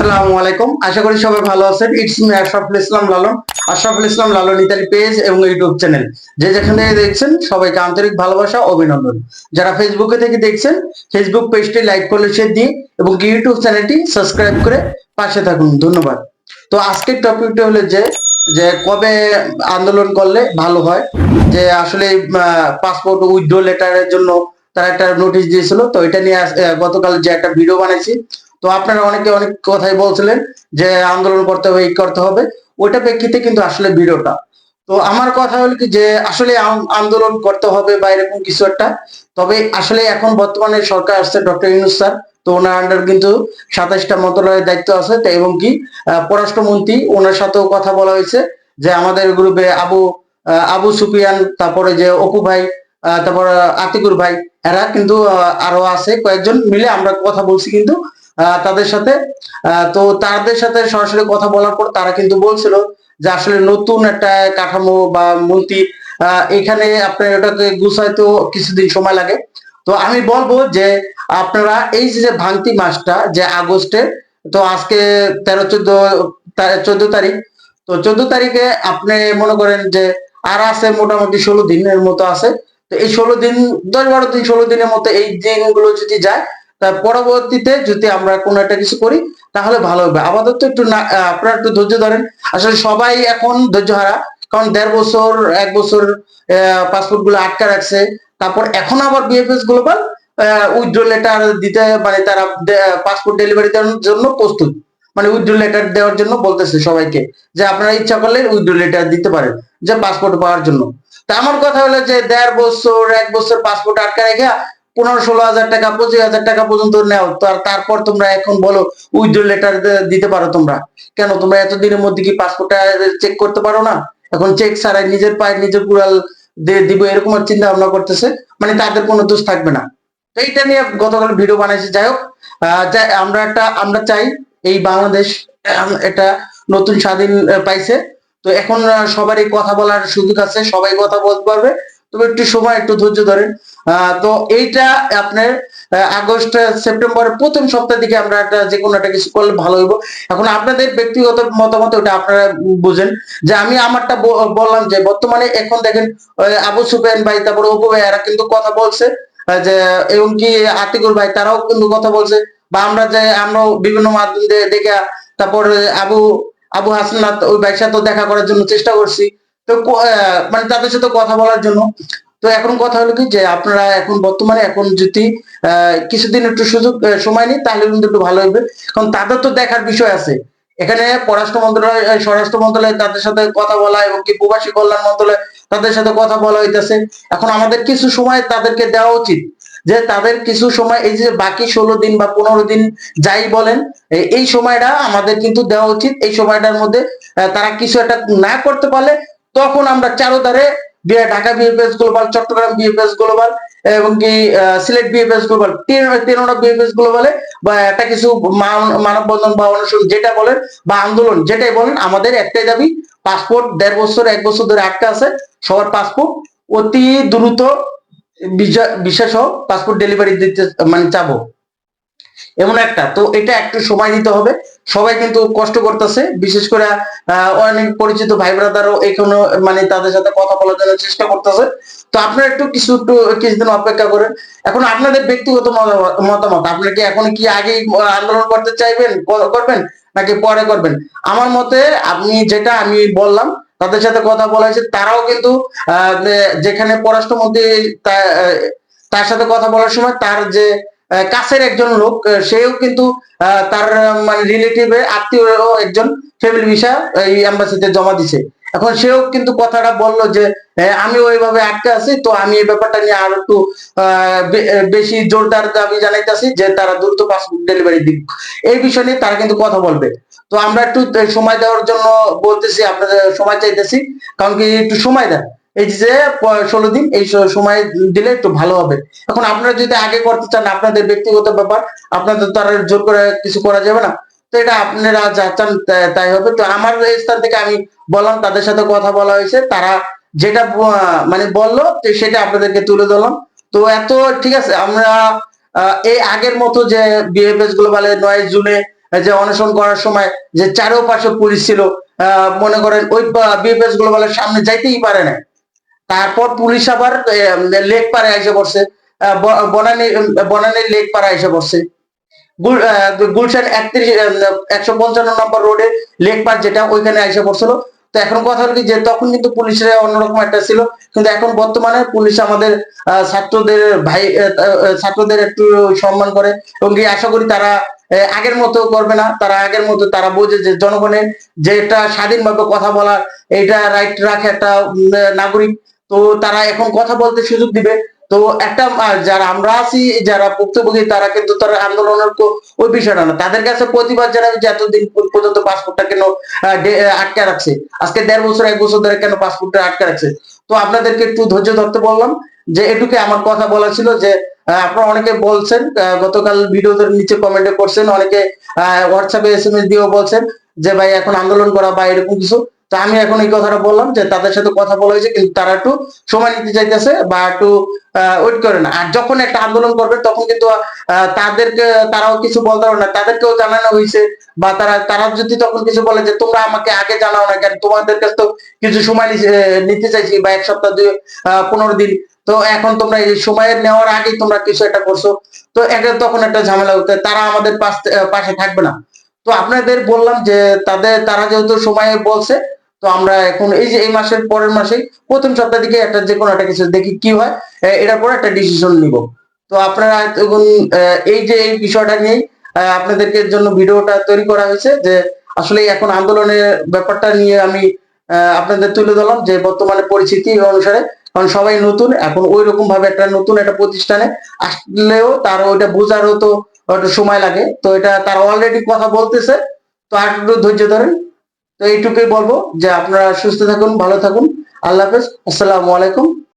আসসালামু আলাইকুম। আশা করি সবাই ভালো আছেন। It's me Ashraful Islam Lalon Ashraful Islam Lalon Italy page এবং ইউটিউব চ্যানেল যে যেখান দেখছেন, সবাইকে আন্তরিক ভালোবাসা, অভিনন্দন। যারা ফেসবুকে থেকে দেখছেন ফেসবুক পেজটি লাইক করলে শেয়ার দিয়ে এবং ইউটিউব চ্যানেলটি সাবস্ক্রাইব করে পাশে থাকুন। ধন্যবাদ। তো আজকের টপিকটা হলো যে যে কবে আন্দোলন করলে ভালো হয়? যে আসলে পাসপোর্ট উইথড্র লেটারের জন্য তারা একটা নোটিশ দিয়েছিল। তো এটা নিয়ে গতকাল যে একটা ভিডিও বানাইছি তো আপনারা অনেকে অনেক কথাই বলছিলেন যে আন্দোলন করতে হবে, এই করতে হবে। ওইটা প্রেক্ষিতে কিন্তু আসলে ভিডিওটা। তো আমার কথা হলো কি যে আসলে আন্দোলন করতে হবে বা এরকম কিছু একটা। তবে আসলে এখন বর্তমানে সরকার আসছে ডক্টর ইউনুস স্যার। তো ওনার আন্ডার কিন্তু সাতাশটা মন্ত্রণালয়ের দায়িত্ব আছে। এবং কি পররাষ্ট্রমন্ত্রী, ওনার সাথেও কথা বলা হয়েছে যে আমাদের গ্রুপে আবু আবু সুফিয়ান, তারপরে যে অপু ভাই তারপর আতিকুর ভাই, এরা কিন্তু আরও আছে। কয়েকজন মিলে আমরা কথা বলছি কিন্তু তাদের সাথে। তো তাদের সাথে সরাসরি কথা বলার পর তারা কিন্তু বলছিল যে আসলে নতুন একটা কাঠামো বা আহ, এখানে আপনার ওটাকে গুছাইতেও কিছুদিন সময় লাগে। তো আমি বলব যে আপনারা এই যে ভাঙতি মাসটা যে আগস্টে তো আজকে তেরো চোদ্দ চোদ্দ তারিখ তো চোদ্দ তারিখে আপনি মনে করেন যে আর আছে মোটামুটি ষোলো দিনের মতো আছে। তো এই ষোলো দিন দশ বারো দিন ষোলো দিনের মতো এই দিনগুলো যদি যায় তার পরবর্তীতে যদি আমরা কোনো একটা কিছু করি, তাহলে ভালো হবে। আপাতত একটু না আপনারা একটু ধৈর্য ধরেন। আসলে সবাই এখন ধৈর্য হারা। কারণ দেড় বছর, এক বছর পাসপোর্টগুলো আটকা রাখছে। তারপর এখন আবার বিএফএস গ্লোবাল উইথড্র লেটার দিতে মানে তারা পাসপোর্ট ডেলিভারি দেওয়ার জন্য প্রস্তুত। মানে উইথড্র লেটার দেওয়ার জন্য বলতেছে সবাইকে যে আপনারা ইচ্ছা করলে উইথড্র লেটার দিতে পারেন, যে পাসপোর্ট পাওয়ার জন্য। তা আমার কথা হলো যে দেড় বছর, এক বছর পাসপোর্ট আটকা রেখে পনেরো ষোলো হাজার টাকা, পঁচিশ হাজার টাকা পর্যন্ত নেও। তারপর তোমরা এখন বলো উইথড্র লেটার দিতে পারো তোমরা। কেন? তোমরা এতদিনের মধ্যে কি পাসপোর্টটা চেক করতে পারো না? এখন চেক ছাড়াই নিজের পায়ে নিজের কুড়াল দিব, এরকম চিন্তা ভাবনা করতেছে। মানে তাদের কোনো দোষ থাকবে না। তো এইটা নিয়ে গতকাল ভিডিও বানাইছি। যাই হোক আমরা একটা, আমরা চাই এই বাংলাদেশ এটা নতুন স্বাধীন পাইছে। তো এখন সবারই কথা বলার সুযোগ আছে। সবাই কথা বলতে পারবে। তবে একটু সময়, একটু ধৈর্য ধরেন। তো এইটা আপনার আগস্ট সেপ্টেম্বরের প্রথম সপ্তাহ দিকে আমরা একটা যে কোনো একটা কিছু করলে ভালো হইব। এখন আপনাদের ব্যক্তিগত মতামত ওটা আপনারা বুঝেন। যে আমি আমারটা বললাম যে বর্তমানে এখন দেখেন আবু সুফেন ভাই, তারপর অপু ভাই, এরা কিন্তু কথা বলছে যে এবং কি আতিকুর ভাই, তারাও কিন্তু কথা বলছে। বা আমরা যে, আমরা বিভিন্ন মাধ্যম দেখে, তারপর আবু আবু হাসনাত ওই ভাইয়ের সাথে দেখা করার জন্য চেষ্টা করছি। তো মানে তাদের সাথে কথা বলার জন্য। তো এখন কথা হলো কি যে, আপনারা এখন বর্তমানে এখন যদি কিছুদিন একটু সুযোগ সময় নিই তাহলে কিন্তু একটু ভালো হবে কারণ তাদের তো দেখার বিষয় আছে। এখানে পররাষ্ট্র মন্ত্রণালয় স্বরাষ্ট্র মন্ত্রণালয় তাদের সাথে কথা বলা এবং কি প্রবাসী কল্যাণ মন্ত্রণালয় তাদের সাথে কথা বলা হইতেছে। এখন আমাদের কিছু সময় তাদেরকে দেওয়া উচিত। যে তাদের কিছু সময়, এই যে বাকি ষোলো দিন বা পনেরো দিন যাই বলেন এই সময়টা আমাদের কিন্তু দেওয়া উচিত। এই সময়টার মধ্যে তারা কিছু একটা না করতে পারলে তখন আমরা চারোধারে Dhaka BFS global, Chattogram BFS global এবং কি সিলেট বিএফএস গ্লোবাল। তেরোটা বিএফএস গ্লোবালে বা একটা কিছু মান- মানববন্ধন বা অনশন যেটা বলেন বা আন্দোলন যেটাই বলেন, আমাদের একটাই দাবি, পাসপোর্ট দেড় বছর, এক বছর ধরে আটকা আছে সবার পাসপোর্ট। অতি দ্রুত বিশেষ সহ পাসপোর্ট ডেলিভারি দিতে মানে চাবো। এমন একটা। তো এটা একটু সময় দিতে হবে। সবাই কিন্তু কষ্ট করতেছে। বিশেষ করে অনেক পরিচিত ভাই ব্রাদারও এখনও মানে তাদের সাথে কথা বলার জন্য চেষ্টা করতেছে। তো আপনারা একটু কিছু, একটু কিছুদিন অপেক্ষা করেন। এখন আপনাদের ব্যক্তিগত মতামত- আপনারা কি এখন কি আগে আন্দোলন করতে চাইবেন করবেন, নাকি পরে করবেন? আমার মতে আপনি যেটা আমি বললাম, তাদের সাথে কথা বলা হয়েছে, তারাও কিন্তু যেখানে পররাষ্ট্রমন্ত্রী তার সাথে কথা বলার সময় তার যে কাছের একজন লোক সেও কিন্তু তার মানে রিলেটিভে আত্মীয় একজন ফ্যামিলি ভিসা এই এম্বাসিতে জমা দিছে। এখন সেও কিন্তু কথাটা বলল যে আমি ওইভাবে আটকে আছি, তো আমি এই ব্যাপারটা নিয়ে আরও একটু বেশি জোরদার দাবি জানাইতেছি যে, তারা দ্রুত পাসপোর্ট ডেলিভারি দিক। এই বিষয় নিয়ে তারা কিন্তু কথা বলবে। তো আমরা একটু সময় দেওয়ার জন্য বলতেছি, আপনাদের সময় চাইতেছি, কারণ কি একটু সময় দেন এই যে ষোলো দিন, এই সময় দিলে একটু ভালো হবে। এখন আপনারা যদি আগে করতে চান, আপনাদের ব্যক্তিগত ব্যাপার, আপনাদের তো আর জোর করে কিছু করা যাবে না। তো এটা আপনারা যা চান তাই হবে। তো আমার স্থান থেকে আমি বললাম, তাদের সাথে কথা বলা হয়েছে। তারা যেটা মানে বলল সেটা আপনাদেরকে তুলে ধরলাম। তো এত, ঠিক আছে, আমরা এই আগের মতো যে বিএফএস বলে, নয় জুনে যে অনশন করার সময় যে চারোপাশে পুলিশ ছিল মনে করেন ওই বিএফএস বলে সামনে যাইতেই পারে না তারপর পুলিশ আবার লেক পারে এসে পড়ছে বনানী, বনানীর লেক পাড়া এসে পড়ছে গুলশান একত্রিশ একশো পঞ্চান্ন নম্বর রোডে লেক পার যেটা, ওইখানে এসে পড়ছিল তো এখন কথা হলো কি যে, তখন কিন্তু পুলিশের অন্যরকম একটা ছিল, কিন্তু এখন বর্তমানে পুলিশ আমাদের ছাত্রদের ভাই ছাত্রদের একটু সম্মান করে, এবং কি আশা করি তারা আগের মতো করবে না। তারা আগের মতো, তারা বোঝে যে জনগণের যে একটা স্বাধীনভাবে কথা বলার এটা রাইট রাখে একটা নাগরিক। তো তারা এখন কথা বলতে সুযোগ দিবে। তো একটা যারা আমরা আছি, যারা ভুক্তভোগী, তারা কিন্তু তারা আন্দোলনের ওই বিষয়টা না। তাদের কাছে প্রতিবাদ জানাবে যে এতদিন পর্যন্ত পাসপোর্টটা কেন আটকে রাখছে। আজকে দেড় বছর, এক বছর ধরে কেন পাসপোর্টটা আটকে রাখছে? তো আপনাদেরকে একটু ধৈর্য ধরতে বললাম যে এটুকু আমার কথা বলা ছিল যে আপনারা অনেকে বলছেন গতকাল ভিডিওদের নিচে কমেন্টে করছেন, অনেকে হোয়াটসঅ্যাপে এস এম এস দিয়েও বলছেন যে, ভাই, এখন আন্দোলন করা বা এরকম কিছু। তো আমি এখন এই কথাটা বললাম যে তাদের সাথে কথা বলা হয়েছে, কিন্তু তারা একটু সময় নিতে চাইতেছে বা একটু ওয়েট করে না। আর যখন একটা আন্দোলন করবে, তখন কিন্তু তাদেরকে, তারাও কিছু বলতে পারবে না। তাদেরকেও জানানো হয়েছে বা তারা তারা যদি তখন কিছু বলে যে তোমরা আমাকে আগে জানাও না কেন, তোমাদের কাছে তো কিছু সময় নিতে চাইছি বা এক সপ্তাহ দুই পনেরো দিন। তো এখন তোমরা এই সময়ের নেওয়ার আগেই তোমরা কিছু একটা করছ। তো এটা তখন একটা ঝামেলা হতে তারা আমাদের পাশে থাকবে না। তো আপনাদের বললাম যে তাদের, তারা যেহেতু সময় বলছে তো আমরা এখন এই যে এই মাসের পরের মাসে প্রথম সপ্তাহ দিকে একটা যে কোনো একটা কিছু দেখি কি হয় এটার পরে একটা ডিসিশন নিব। তো আপনারা এখন এই যে এই বিষয়টা নিয়ে আপনাদেরকে জন্য ভিডিওটা তৈরি করা হয়েছে যে আসলে এখন আন্দোলনের ব্যাপারটা নিয়ে আমি আপনাদের তুলে ধরলাম যে বর্তমানে পরিস্থিতি অনুসারে, কারণ সবাই নতুন, এখন ওই রকম ভাবে একটা নতুন একটা প্রতিষ্ঠানে আসলেও তার ওইটা বোঝারও তো সময় লাগে। তো এটা তারা অলরেডি কথা বলতেছে, তো আর একটু ধৈর্য ধরেন। তো এইটুকুই বলব যে আপনারা সুস্থ থাকুন ভালো থাকুন। আল্লাহ হাফেজ। আসসালামু আলাইকুম।